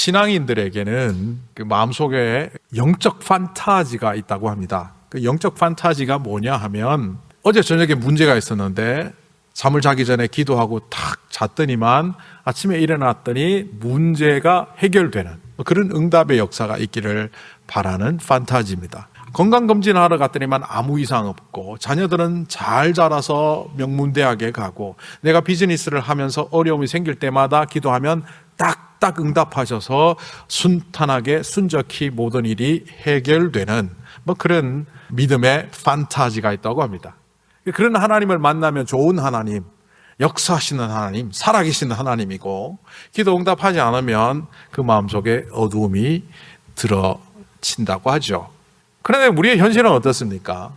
신앙인들에게는 그 마음속에 영적 판타지가 있다고 합니다. 그 영적 판타지가 뭐냐 하면 어제 저녁에 문제가 있었는데 잠을 자기 전에 기도하고 탁 잤더니만 아침에 일어났더니 문제가 해결되는 그런 응답의 역사가 있기를 바라는 판타지입니다. 건강검진하러 갔더니만 아무 이상 없고 자녀들은 잘 자라서 명문대학에 가고 내가 비즈니스를 하면서 어려움이 생길 때마다 기도하면 딱 딱 응답하셔서 순탄하게 순적히 모든 일이 해결되는 뭐 그런 믿음의 판타지가 있다고 합니다. 그런 하나님을 만나면 좋은 하나님, 역사하시는 하나님, 살아계시는 하나님이고 기도 응답하지 않으면 그 마음속에 어두움이 들어친다고 하죠. 그런데 우리의 현실은 어떻습니까?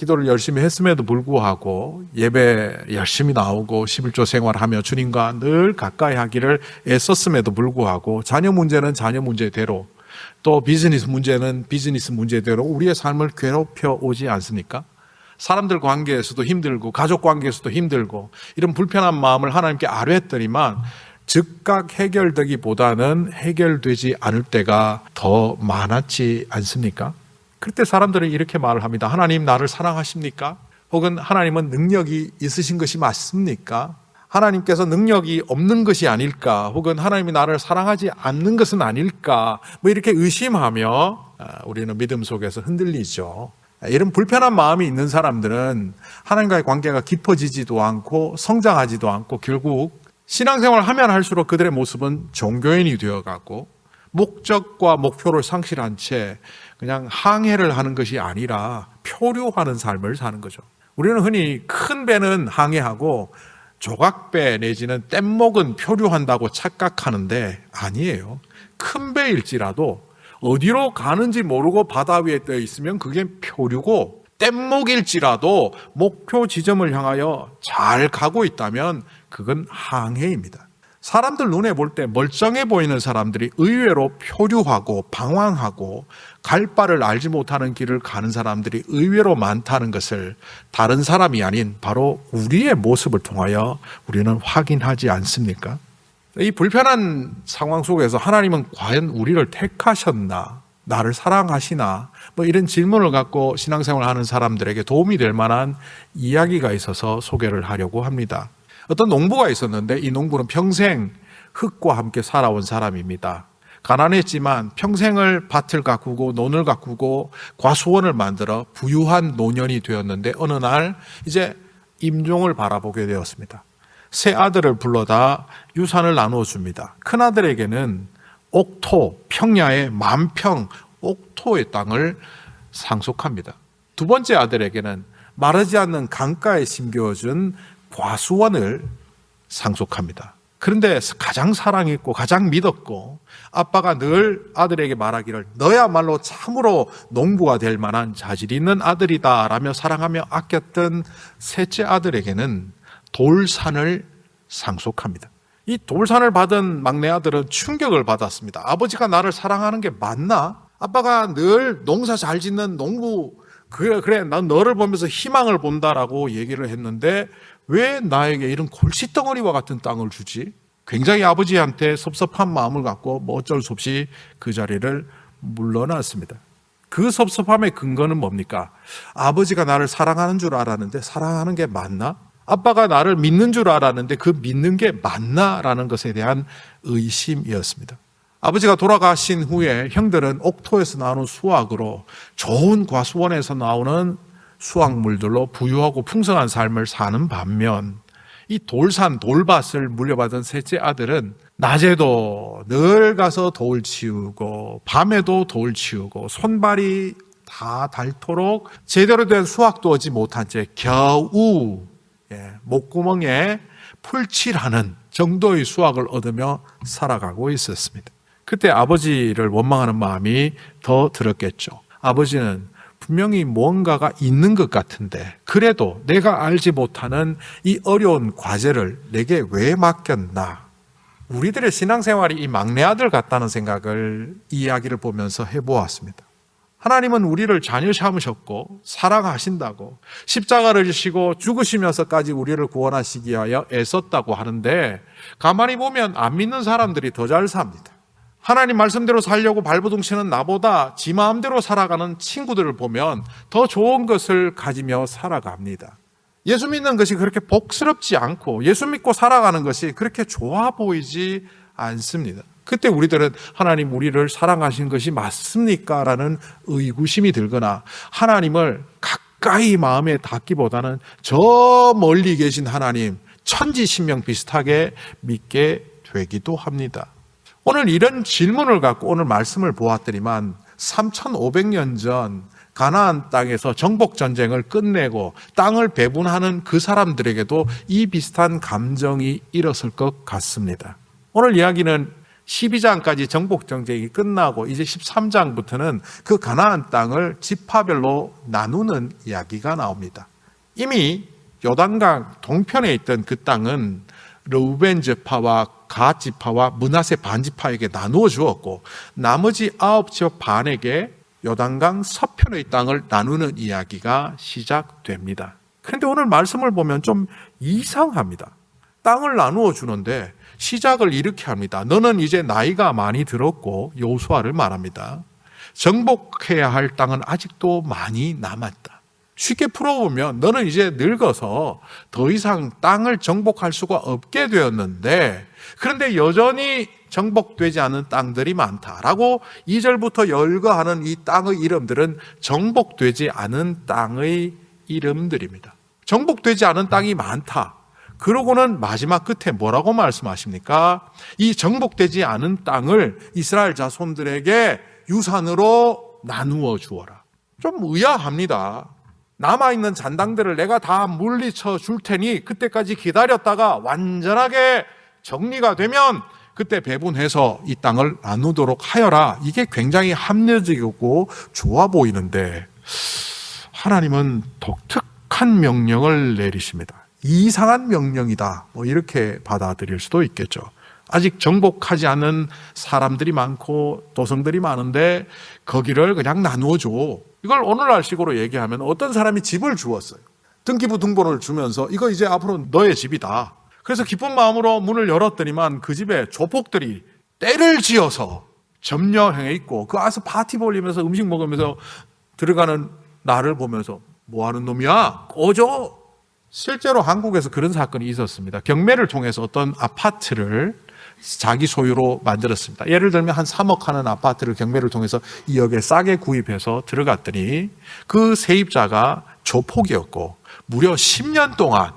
기도를 열심히 했음에도 불구하고 예배 열심히 나오고 11조 생활하며 주님과 늘 가까이 하기를 애썼음에도 불구하고 자녀 문제는 자녀 문제대로 또 비즈니스 문제는 비즈니스 문제대로 우리의 삶을 괴롭혀 오지 않습니까? 사람들 관계에서도 힘들고 가족 관계에서도 힘들고 이런 불편한 마음을 하나님께 아뢰했더니만 즉각 해결되기보다는 해결되지 않을 때가 더 많았지 않습니까? 그때 사람들은 이렇게 말을 합니다. 하나님 나를 사랑하십니까? 혹은 하나님은 능력이 있으신 것이 맞습니까? 하나님께서 능력이 없는 것이 아닐까? 혹은 하나님이 나를 사랑하지 않는 것은 아닐까? 뭐 이렇게 의심하며 아, 우리는 믿음 속에서 흔들리죠. 이런 불편한 마음이 있는 사람들은 하나님과의 관계가 깊어지지도 않고 성장하지도 않고 결국 신앙생활을 하면 할수록 그들의 모습은 종교인이 되어가고 목적과 목표를 상실한 채 그냥 항해를 하는 것이 아니라 표류하는 삶을 사는 거죠. 우리는 흔히 큰 배는 항해하고 조각배 내지는 뗏목은 표류한다고 착각하는데 아니에요. 큰 배일지라도 어디로 가는지 모르고 바다 위에 떠 있으면 그게 표류고 뗏목일지라도 목표 지점을 향하여 잘 가고 있다면 그건 항해입니다. 사람들 눈에 볼 때 멀쩡해 보이는 사람들이 의외로 표류하고 방황하고 갈 바를 알지 못하는 길을 가는 사람들이 의외로 많다는 것을 다른 사람이 아닌 바로 우리의 모습을 통하여 우리는 확인하지 않습니까? 이 불편한 상황 속에서 하나님은 과연 우리를 택하셨나? 나를 사랑하시나? 뭐 이런 질문을 갖고 신앙생활 하는 사람들에게 도움이 될 만한 이야기가 있어서 소개를 하려고 합니다. 어떤 농부가 있었는데 이 농부는 평생 흙과 함께 살아온 사람입니다. 가난했지만 평생을 밭을 가꾸고 논을 가꾸고 과수원을 만들어 부유한 노년이 되었는데 어느 날 이제 임종을 바라보게 되었습니다. 세 아들을 불러다 유산을 나누어 줍니다. 큰 아들에게는 옥토, 평야의 만평 옥토의 땅을 상속합니다. 두 번째 아들에게는 마르지 않는 강가에 심겨준 과수원을 상속합니다. 그런데 가장 사랑했고 가장 믿었고 아빠가 늘 아들에게 말하기를 너야말로 참으로 농부가 될 만한 자질 있는 아들이다 라며 사랑하며 아꼈던 셋째 아들에게는 돌산을 상속합니다. 이 돌산을 받은 막내 아들은 충격을 받았습니다. 아버지가 나를 사랑하는 게 맞나? 아빠가 늘 농사 잘 짓는 농부 그래 그래 난 너를 보면서 희망을 본다라고 얘기를 했는데 왜 나에게 이런 골칫덩어리와 같은 땅을 주지? 굉장히 아버지한테 섭섭한 마음을 갖고 뭐 어쩔 수 없이 그 자리를 물러났습니다. 그 섭섭함의 근거는 뭡니까? 아버지가 나를 사랑하는 줄 알았는데 사랑하는 게 맞나? 아빠가 나를 믿는 줄 알았는데 그 믿는 게 맞나 라는 것에 대한 의심이었습니다. 아버지가 돌아가신 후에 형들은 옥토에서 나오는 수확으로 좋은 과수원에서 나오는 수확물들로 부유하고 풍성한 삶을 사는 반면 이 돌산 돌밭을 물려받은 셋째 아들은 낮에도 늘 가서 돌 치우고 밤에도 돌 치우고 손발이 다 닳도록 제대로 된 수확도 하지 못한 채 겨우 예, 목구멍에 풀칠하는 정도의 수확을 얻으며 살아가고 있었습니다. 그때 아버지를 원망하는 마음이 더 들었겠죠. 아버지는 분명히 무언가가 있는 것 같은데 그래도 내가 알지 못하는 이 어려운 과제를 내게 왜 맡겼나? 우리들의 신앙생활이 이 막내 아들 같다는 생각을 이야기를 보면서 해보았습니다. 하나님은 우리를 자녀 삼으셨고 사랑하신다고 십자가를 지시고 죽으시면서까지 우리를 구원하시기 위하여 애썼다고 하는데 가만히 보면 안 믿는 사람들이 더 잘 삽니다. 하나님 말씀대로 살려고 발버둥치는 나보다 지 마음대로 살아가는 친구들을 보면 더 좋은 것을 가지며 살아갑니다. 예수 믿는 것이 그렇게 복스럽지 않고 예수 믿고 살아가는 것이 그렇게 좋아 보이지 않습니다. 그때 우리들은 하나님 우리를 사랑하신 것이 맞습니까? 라는 의구심이 들거나 하나님을 가까이 마음에 닿기보다는 저 멀리 계신 하나님, 천지신명 비슷하게 믿게 되기도 합니다. 오늘 이런 질문을 갖고 오늘 말씀을 보았더니만 3,500년 전 가나안 땅에서 정복 전쟁을 끝내고 땅을 배분하는 그 사람들에게도 이 비슷한 감정이 일었을 것 같습니다. 오늘 이야기는 12장까지 정복 전쟁이 끝나고 이제 13장부터는 그 가나안 땅을 지파별로 나누는 이야기가 나옵니다. 이미 요단강 동편에 있던 그 땅은 르우벤 지파와 갓 지파와 문하세 반 지파에게 나누어 주었고 나머지 아홉 지파 반에게 요단강 서편의 땅을 나누는 이야기가 시작됩니다. 그런데 오늘 말씀을 보면 좀 이상합니다. 땅을 나누어 주는데 시작을 이렇게 합니다. 너는 이제 나이가 많이 들었고 요수아를 말합니다. 정복해야 할 땅은 아직도 많이 남았다. 쉽게 풀어보면 너는 이제 늙어서 더 이상 땅을 정복할 수가 없게 되었는데 그런데 여전히 정복되지 않은 땅들이 많다라고 2절부터 열거하는 이 땅의 이름들은 정복되지 않은 땅의 이름들입니다. 정복되지 않은 땅이 많다. 그러고는 마지막 끝에 뭐라고 말씀하십니까? 이 정복되지 않은 땅을 이스라엘 자손들에게 유산으로 나누어 주어라. 좀 의아합니다. 남아있는 잔당들을 내가 다 물리쳐 줄 테니 그때까지 기다렸다가 완전하게 정리가 되면 그때 배분해서 이 땅을 나누도록 하여라. 이게 굉장히 합리적이고 좋아 보이는데 하나님은 독특한 명령을 내리십니다. 이상한 명령이다. 뭐 이렇게 받아들일 수도 있겠죠. 아직 정복하지 않은 사람들이 많고 도성들이 많은데 거기를 그냥 나누어 줘. 이걸 오늘날식으로 얘기하면 어떤 사람이 집을 주었어요. 등기부 등본을 주면서 이거 이제 앞으로 너의 집이다. 그래서 기쁜 마음으로 문을 열었더니만 그 집에 조폭들이 때를 지어서 점령해 있고 그 안에서 파티 벌리면서 음식 먹으면서 들어가는 나를 보면서 뭐 하는 놈이야? 꺼져! 실제로 한국에서 그런 사건이 있었습니다. 경매를 통해서 어떤 아파트를 자기 소유로 만들었습니다. 예를 들면 한 3억 하는 아파트를 경매를 통해서 2억에 싸게 구입해서 들어갔더니 그 세입자가 조폭이었고 무려 10년 동안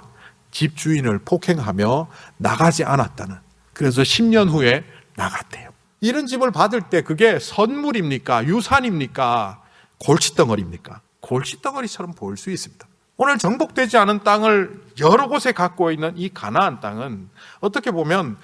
집주인을 폭행하며 나가지 않았다는. 그래서 10년 후에 나갔대요. 이런 집을 받을 때 그게 선물입니까? 유산입니까? 골칫덩어리입니까? 골칫덩어리처럼 보일 수 있습니다. 오늘 정복되지 않은 땅을 여러 곳에 갖고 있는 이 가나안 땅은 어떻게 보면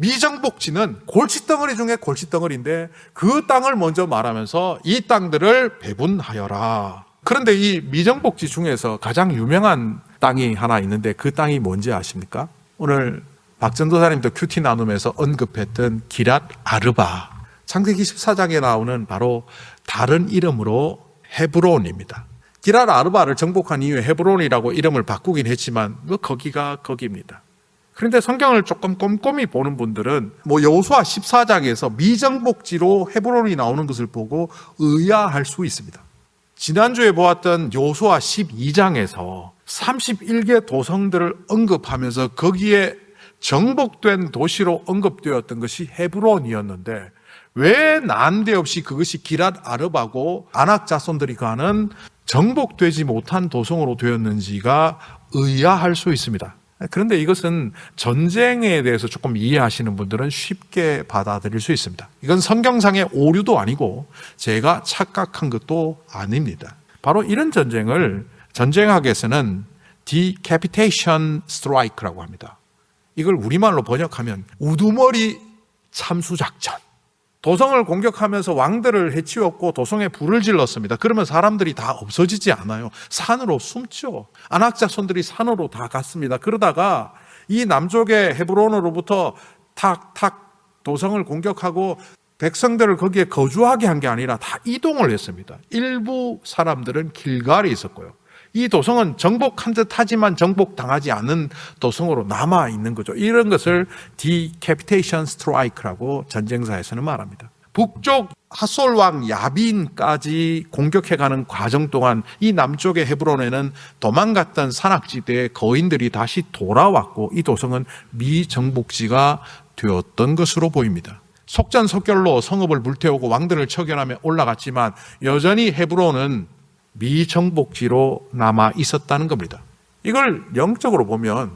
미정복지는 골칫덩어리 중에 골칫덩어리인데 그 땅을 먼저 말하면서 이 땅들을 배분하여라. 그런데 이 미정복지 중에서 가장 유명한 땅이 하나 있는데 그 땅이 뭔지 아십니까? 오늘 박전도사님도 큐티 나눔에서 언급했던 기랏 아르바. 창세기 14장에 나오는 바로 다른 이름으로 헤브론입니다. 기랏 아르바를 정복한 이후에 헤브론이라고 이름을 바꾸긴 했지만 그 거기가 거기입니다. 그런데 성경을 조금 꼼꼼히 보는 분들은 뭐 여호수아 14장에서 미정복지로 헤브론이 나오는 것을 보고 의아할 수 있습니다. 지난주에 보았던 여호수아 12장에서 31개 도성들을 언급하면서 거기에 정복된 도시로 언급되었던 것이 헤브론이었는데 왜 난데없이 그것이 기랏 아르바고 아낙 자손들이 가는 정복되지 못한 도성으로 되었는지가 의아할 수 있습니다. 그런데 이것은 전쟁에 대해서 조금 이해하시는 분들은 쉽게 받아들일 수 있습니다. 이건 성경상의 오류도 아니고 제가 착각한 것도 아닙니다. 바로 이런 전쟁을 전쟁학에서는 decapitation strike라고 합니다. 이걸 우리말로 번역하면 우두머리 참수작전. 도성을 공격하면서 왕들을 해치웠고 도성에 불을 질렀습니다. 그러면 사람들이 다 없어지지 않아요. 산으로 숨죠. 안악자손들이 산으로 다 갔습니다. 그러다가 이 남쪽의 헤브론으로부터 탁탁 도성을 공격하고 백성들을 거기에 거주하게 한 게 아니라 다 이동을 했습니다. 일부 사람들은 길갈에 있었고요. 이 도성은 정복한 듯 하지만 정복당하지 않은 도성으로 남아 있는 거죠. 이런 것을 decapitation strike라고 전쟁사에서는 말합니다. 북쪽 하솔 왕 야빈까지 공격해가는 과정 동안 이 남쪽의 헤브론에는 도망갔던 산악지대의 거인들이 다시 돌아왔고 이 도성은 미정복지가 되었던 것으로 보입니다. 속전속결로 성읍을 불태우고 왕들을 처결하며 올라갔지만 여전히 헤브론은 미정복지로 남아 있었다는 겁니다. 이걸 영적으로 보면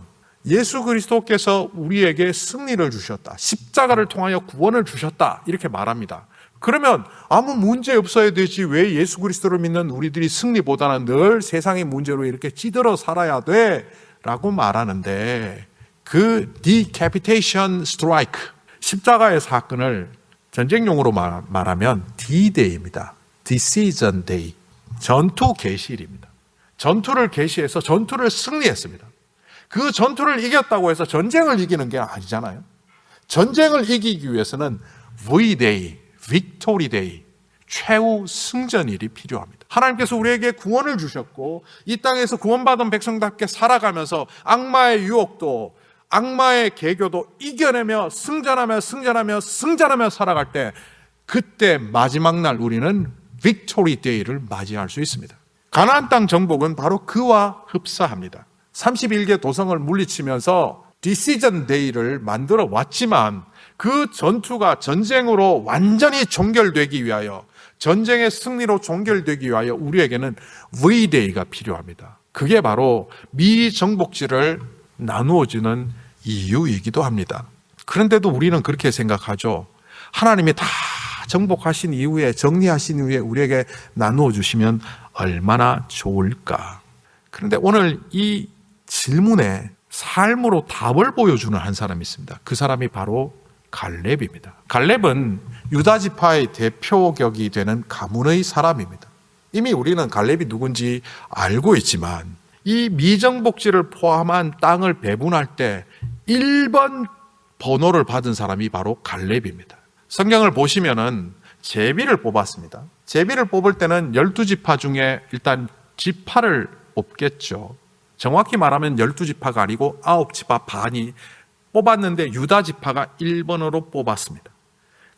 예수 그리스도께서 우리에게 승리를 주셨다. 십자가를 통하여 구원을 주셨다. 이렇게 말합니다. 그러면 아무 문제 없어야 되지 왜 예수 그리스도를 믿는 우리들이 승리보다는 늘 세상의 문제로 이렇게 찌들어 살아야 돼? 라고 말하는데 그 decapitation strike 십자가의 사건을 전쟁용어로 말- 말하면 D-Day입니다. Decision Day. 전투 개시일입니다. 전투를 개시해서 전투를 승리했습니다. 그 전투를 이겼다고 해서 전쟁을 이기는 게 아니잖아요. 전쟁을 이기기 위해서는 V-Day, Victory Day, 최후 승전일이 필요합니다. 하나님께서 우리에게 구원을 주셨고 이 땅에서 구원받은 백성답게 살아가면서 악마의 유혹도 악마의 계교도 이겨내며 승전하며 승전하며 승전하며 살아갈 때 그때 마지막 날 우리는 빅토리 데이를 맞이할 수 있습니다. 가나안 땅 정복은 바로 그와 흡사합니다. 31개 도성을 물리치면서 디시전 데이를 만들어 왔지만 그 전투가 전쟁으로 완전히 종결되기 위하여 전쟁의 승리로 종결되기 위하여 우리에게는 V-Day가 필요합니다. 그게 바로 미 정복지를 나누어 주는 이유이기도 합니다. 그런데도 우리는 그렇게 생각하죠. 하나님이 다 정복하신 이후에 정리하신 이후에 우리에게 나누어 주시면 얼마나 좋을까. 그런데 오늘 이 질문에 삶으로 답을 보여주는 한 사람이 있습니다. 그 사람이 바로 갈렙입니다. 갈렙은 유다 지파의 대표격이 되는 가문의 사람입니다. 이미 우리는 갈렙이 누군지 알고 있지만 이 미정복지를 포함한 땅을 배분할 때 1번 번호를 받은 사람이 바로 갈렙입니다. 성경을 보시면은 제비를 뽑았습니다. 제비를 뽑을 때는 12지파 중에 일단 지파를 뽑겠죠. 정확히 말하면 12지파가 아니고 9지파 반이 뽑았는데 유다 지파가 1번으로 뽑았습니다.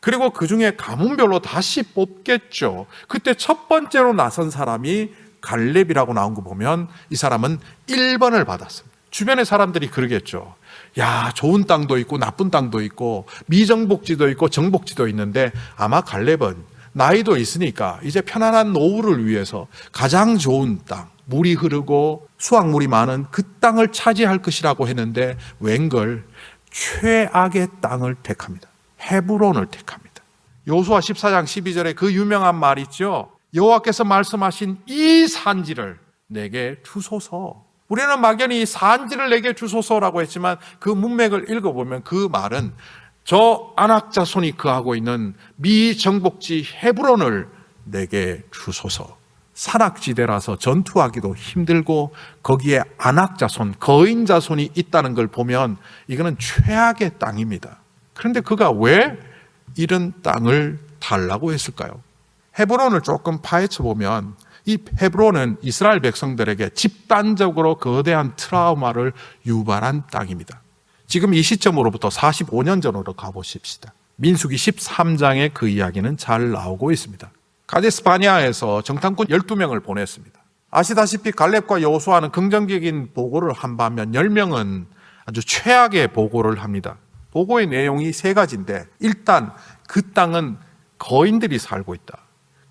그리고 그 중에 가문별로 다시 뽑겠죠. 그때 첫 번째로 나선 사람이 갈렙이라고 나온 거 보면 이 사람은 1번을 받았습니다. 주변의 사람들이 그러겠죠. 야, 좋은 땅도 있고 나쁜 땅도 있고 미정복지도 있고 정복지도 있는데 아마 갈렙은 나이도 있으니까 이제 편안한 노후를 위해서 가장 좋은 땅, 물이 흐르고 수확물이 많은 그 땅을 차지할 것이라고 했는데 웬걸 최악의 땅을 택합니다. 헤브론을 택합니다. 요수아 14장 12절에 그 유명한 말 있죠. 여호와께서 말씀하신 이 산지를 내게 주소서. 우리는 막연히 이 산지를 내게 주소서라고 했지만 그 문맥을 읽어보면 그 말은 저 안악자 손이 거하고 있는 미정복지 헤브론을 내게 주소서. 산악지대라서 전투하기도 힘들고 거기에 안악자손, 거인자손이 있다는 걸 보면 이거는 최악의 땅입니다. 그런데 그가 왜 이런 땅을 달라고 했을까요? 헤브론을 조금 파헤쳐 보면 이 헤브론은 이스라엘 백성들에게 집단적으로 거대한 트라우마를 유발한 땅입니다. 지금 이 시점으로부터 45년 전으로 가보십시다. 민수기 13장에 그 이야기는 잘 나오고 있습니다. 가데스바니아에서 정탐꾼 12명을 보냈습니다. 아시다시피 갈렙과 여호수아는 긍정적인 보고를 한 반면 10명은 아주 최악의 보고를 합니다. 보고의 내용이 세 가지인데 일단 그 땅은 거인들이 살고 있다.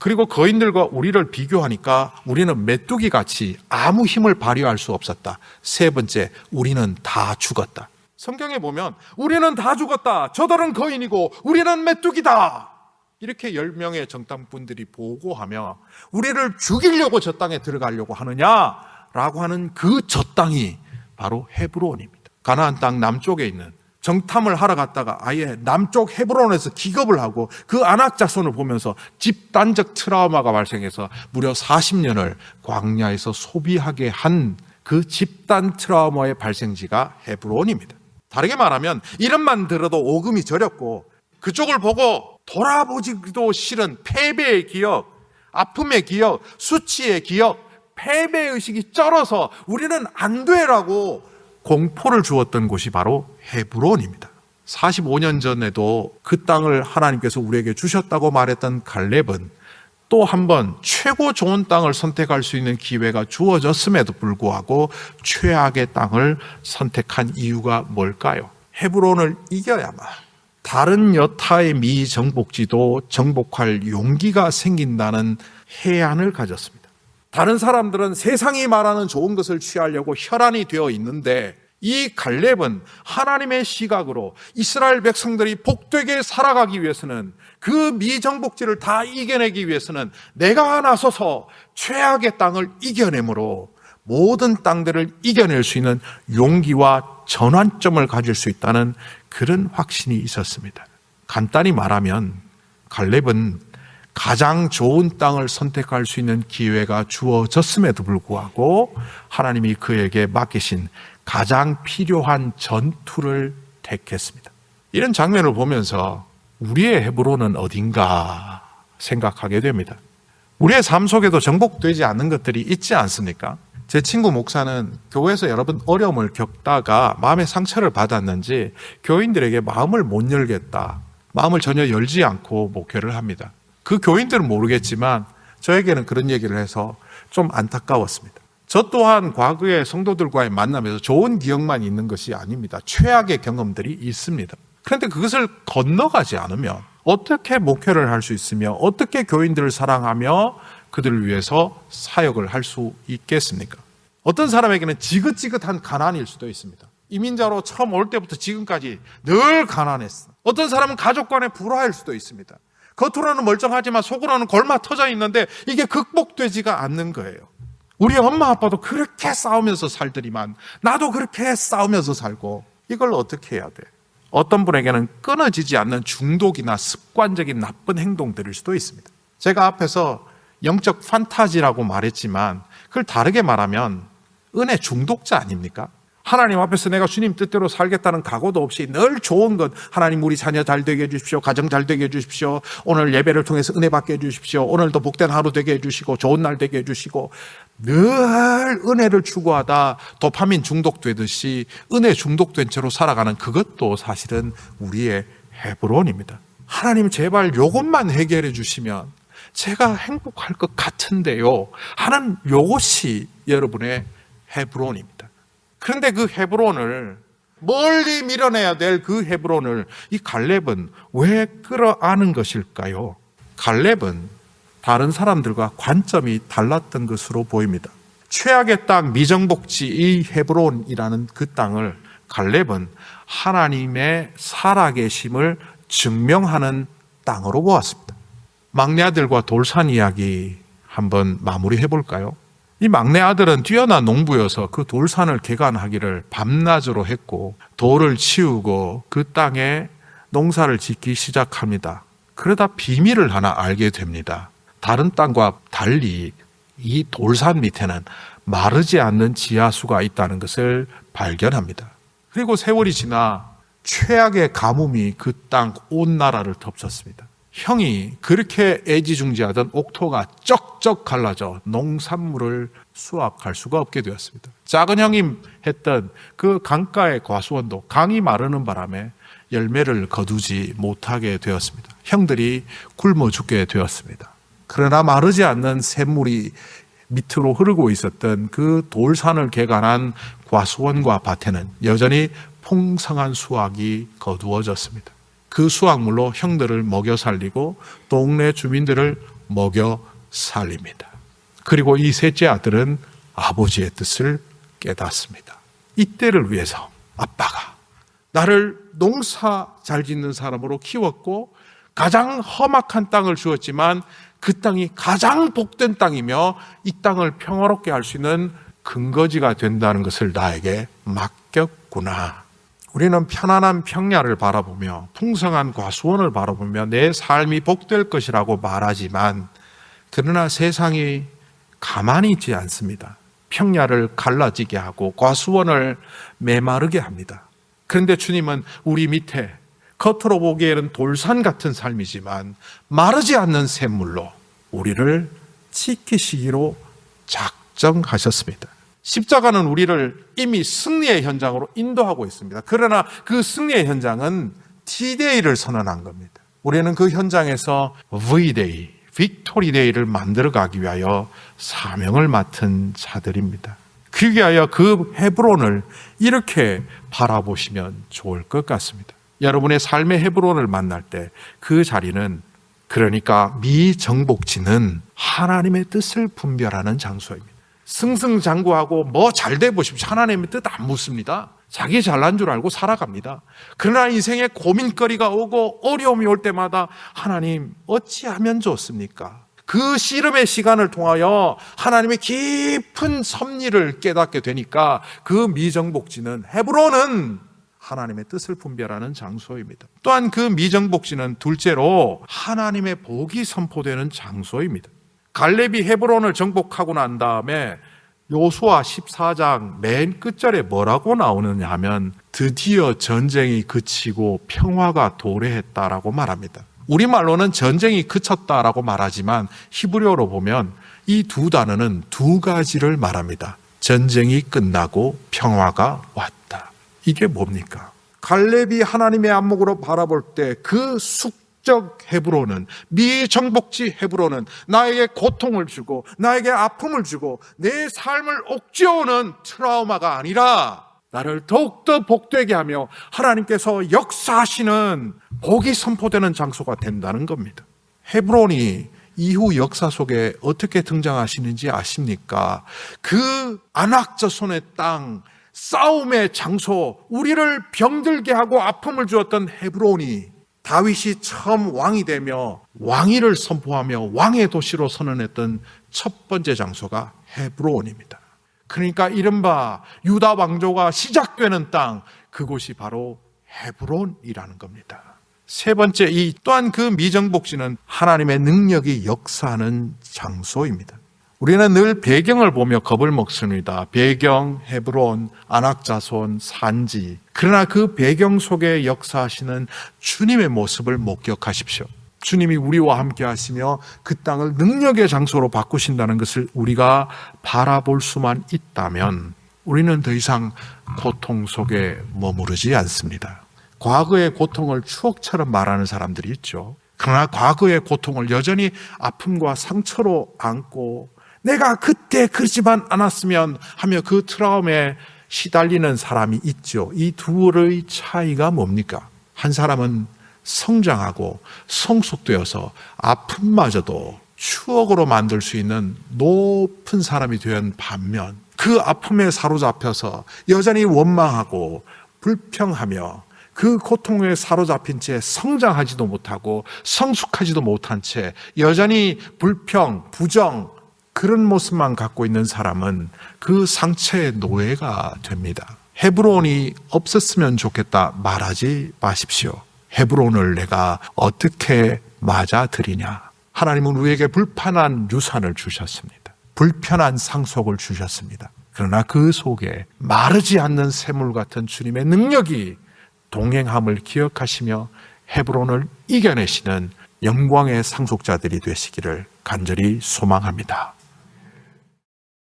그리고 거인들과 우리를 비교하니까 우리는 메뚜기 같이 아무 힘을 발휘할 수 없었다. 세 번째, 우리는 다 죽었다. 성경에 보면 우리는 다 죽었다. 저들은 거인이고 우리는 메뚜기다. 이렇게 열 명의 정탐꾼들이 보고하며 우리를 죽이려고 저 땅에 들어가려고 하느냐라고 하는 그 저 땅이 바로 헤브론입니다. 가나안 땅 남쪽에 있는 정탐을 하러 갔다가 아예 남쪽 헤브론에서 기겁을 하고 그 안악자손을 보면서 집단적 트라우마가 발생해서 무려 40년을 광야에서 소비하게 한 그 집단 트라우마의 발생지가 헤브론입니다. 다르게 말하면 이름만 들어도 오금이 저렸고 그쪽을 보고 돌아보지도 싫은 패배의 기억, 아픔의 기억, 수치의 기억, 패배 의식이 쩔어서 우리는 안 돼라고 공포를 주었던 곳이 바로 헤브론입니다. 45년 전에도 그 땅을 하나님께서 우리에게 주셨다고 말했던 갈렙은 또 한 번 최고 좋은 땅을 선택할 수 있는 기회가 주어졌음에도 불구하고 최악의 땅을 선택한 이유가 뭘까요? 헤브론을 이겨야만 다른 여타의 미 정복지도 정복할 용기가 생긴다는 해안을 가졌습니다. 다른 사람들은 세상이 말하는 좋은 것을 취하려고 혈안이 되어 있는데 이 갈렙은 하나님의 시각으로 이스라엘 백성들이 복되게 살아가기 위해서는 그 미정복지를 다 이겨내기 위해서는 내가 나서서 최악의 땅을 이겨내므로 모든 땅들을 이겨낼 수 있는 용기와 전환점을 가질 수 있다는 그런 확신이 있었습니다. 간단히 말하면 갈렙은 가장 좋은 땅을 선택할 수 있는 기회가 주어졌음에도 불구하고 하나님이 그에게 맡기신 가장 필요한 전투를 택했습니다. 이런 장면을 보면서 우리의 헤브론은 어딘가 생각하게 됩니다. 우리의 삶 속에도 정복되지 않는 것들이 있지 않습니까? 제 친구 목사는 교회에서 여러 번 어려움을 겪다가 마음의 상처를 받았는지 교인들에게 마음을 못 열겠다. 마음을 전혀 열지 않고 목회를 합니다. 그 교인들은 모르겠지만 저에게는 그런 얘기를 해서 좀 안타까웠습니다. 저 또한 과거의 성도들과의 만남에서 좋은 기억만 있는 것이 아닙니다. 최악의 경험들이 있습니다. 그런데 그것을 건너가지 않으면 어떻게 목회를 할 수 있으며 어떻게 교인들을 사랑하며 그들을 위해서 사역을 할 수 있겠습니까? 어떤 사람에게는 지긋지긋한 가난일 수도 있습니다. 이민자로 처음 올 때부터 지금까지 늘 가난했어. 어떤 사람은 가족 간에 불화일 수도 있습니다. 겉으로는 멀쩡하지만 속으로는 골마 터져 있는데 이게 극복되지가 않는 거예요. 우리 엄마 아빠도 그렇게 싸우면서 살더니만 나도 그렇게 싸우면서 살고 이걸 어떻게 해야 돼? 어떤 분에게는 끊어지지 않는 중독이나 습관적인 나쁜 행동들일 수도 있습니다. 제가 앞에서 영적 판타지라고 말했지만 그걸 다르게 말하면 은혜 중독자 아닙니까? 하나님 앞에서 내가 주님 뜻대로 살겠다는 각오도 없이 늘 좋은 것 하나님 우리 자녀 잘 되게 해주십시오. 가정 잘 되게 해주십시오. 오늘 예배를 통해서 은혜 받게 해주십시오. 오늘도 복된 하루 되게 해주시고 좋은 날 되게 해주시고 늘 은혜를 추구하다 도파민 중독되듯이 은혜 중독된 채로 살아가는 그것도 사실은 우리의 헤브론입니다. 하나님 제발 요것만 해결해 주시면 제가 행복할 것 같은데요. 하는 요것이 여러분의 헤브론입니다 그런데 그 헤브론을 멀리 밀어내야 될 그 헤브론을 이 갈렙은 왜 끌어안은 것일까요? 갈렙은 다른 사람들과 관점이 달랐던 것으로 보입니다. 최악의 땅 미정복지 이 헤브론이라는 그 땅을 갈렙은 하나님의 살아계심을 증명하는 땅으로 보았습니다. 막내 아들과 돌산 이야기 한번 마무리해 볼까요? 이 막내 아들은 뛰어난 농부여서 그 돌산을 개간하기를 밤낮으로 했고 돌을 치우고 그 땅에 농사를 짓기 시작합니다. 그러다 비밀을 하나 알게 됩니다. 다른 땅과 달리 이 돌산 밑에는 마르지 않는 지하수가 있다는 것을 발견합니다. 그리고 세월이 지나 최악의 가뭄이 그 땅 온 나라를 덮쳤습니다. 형이 그렇게 애지중지하던 옥토가 쩍쩍 갈라져 농산물을 수확할 수가 없게 되었습니다. 작은 형이 했던 그 강가의 과수원도 강이 마르는 바람에 열매를 거두지 못하게 되었습니다. 형들이 굶어 죽게 되었습니다. 그러나 마르지 않는 샘물이 밑으로 흐르고 있었던 그 돌산을 개간한 과수원과 밭에는 여전히 풍성한 수확이 거두어졌습니다. 그 수확물로 형들을 먹여 살리고 동네 주민들을 먹여 살립니다. 그리고 이 셋째 아들은 아버지의 뜻을 깨닫습니다. 이때를 위해서 아빠가 나를 농사 잘 짓는 사람으로 키웠고 가장 험악한 땅을 주었지만 그 땅이 가장 복된 땅이며 이 땅을 평화롭게 할 수 있는 근거지가 된다는 것을 나에게 맡겼구나. 우리는 편안한 평야를 바라보며 풍성한 과수원을 바라보며 내 삶이 복될 것이라고 말하지만 그러나 세상이 가만히 있지 않습니다. 평야를 갈라지게 하고 과수원을 메마르게 합니다. 그런데 주님은 우리 밑에 겉으로 보기에는 돌산 같은 삶이지만 마르지 않는 샘물로 우리를 지키시기로 작정하셨습니다. 십자가는 우리를 이미 승리의 현장으로 인도하고 있습니다. 그러나 그 승리의 현장은 D-Day를 선언한 겁니다. 우리는 그 현장에서 V-Day, 빅토리 데이를 만들어 가기 위하여 사명을 맡은 자들입니다. 그러기 위하여 그 헤브론을 이렇게 바라보시면 좋을 것 같습니다. 여러분의 삶의 헤브론을 만날 때 그 자리는 그러니까 미정복지는 하나님의 뜻을 분별하는 장소입니다. 승승장구하고 뭐 잘 돼 보십시오. 하나님의 뜻 안 묻습니다. 자기 잘난 줄 알고 살아갑니다. 그러나 인생에 고민거리가 오고 어려움이 올 때마다 하나님 어찌하면 좋습니까? 그 씨름의 시간을 통하여 하나님의 깊은 섭리를 깨닫게 되니까 그 미정복지는 헤브론은 하나님의 뜻을 분별하는 장소입니다. 또한 그 미정복지는 둘째로 하나님의 복이 선포되는 장소입니다. 갈렙이 헤브론을 정복하고 난 다음에 요수아 14장 맨 끝절에 뭐라고 나오느냐 하면 드디어 전쟁이 그치고 평화가 도래했다라고 말합니다. 우리말로는 전쟁이 그쳤다라고 말하지만 히브리어로 보면 이 두 단어는 두 가지를 말합니다. 전쟁이 끝나고 평화가 왔다. 이게 뭡니까? 갈렙이 하나님의 안목으로 바라볼 때 그 숙 적 헤브론은 미정복지 헤브론은 나에게 고통을 주고 나에게 아픔을 주고 내 삶을 옥죄오는 트라우마가 아니라 나를 더욱더 복되게 하며 하나님께서 역사하시는 복이 선포되는 장소가 된다는 겁니다. 헤브론이 이후 역사 속에 어떻게 등장하시는지 아십니까? 그 안악자손의 땅, 싸움의 장소, 우리를 병들게 하고 아픔을 주었던 헤브론이 다윗이 처음 왕이 되며 왕위를 선포하며 왕의 도시로 선언했던 첫 번째 장소가 헤브론입니다. 그러니까 이른바 유다 왕조가 시작되는 땅, 그곳이 바로 헤브론이라는 겁니다. 세 번째, 이 또한 그 미정복지는 하나님의 능력이 역사하는 장소입니다. 우리는 늘 배경을 보며 겁을 먹습니다. 배경, 헤브론, 안악자손, 산지. 그러나 그 배경 속에 역사하시는 주님의 모습을 목격하십시오. 주님이 우리와 함께 하시며 그 땅을 능력의 장소로 바꾸신다는 것을 우리가 바라볼 수만 있다면 우리는 더 이상 고통 속에 머무르지 않습니다. 과거의 고통을 추억처럼 말하는 사람들이 있죠. 그러나 과거의 고통을 여전히 아픔과 상처로 안고 내가 그때 그러지만 않았으면 하며 그 트라움에 시달리는 사람이 있죠. 이 둘의 차이가 뭡니까? 한 사람은 성장하고 성숙되어서 아픔마저도 추억으로 만들 수 있는 높은 사람이 된 반면 그 아픔에 사로잡혀서 여전히 원망하고 불평하며 그 고통에 사로잡힌 채 성장하지도 못하고 성숙하지도 못한 채 여전히 불평, 부정, 그런 모습만 갖고 있는 사람은 그 상처의 노예가 됩니다. 헤브론이 없었으면 좋겠다 말하지 마십시오. 헤브론을 내가 어떻게 맞아들이냐. 하나님은 우리에게 불편한 유산을 주셨습니다. 불편한 상속을 주셨습니다. 그러나 그 속에 마르지 않는 샘물 같은 주님의 능력이 동행함을 기억하시며 헤브론을 이겨내시는 영광의 상속자들이 되시기를 간절히 소망합니다.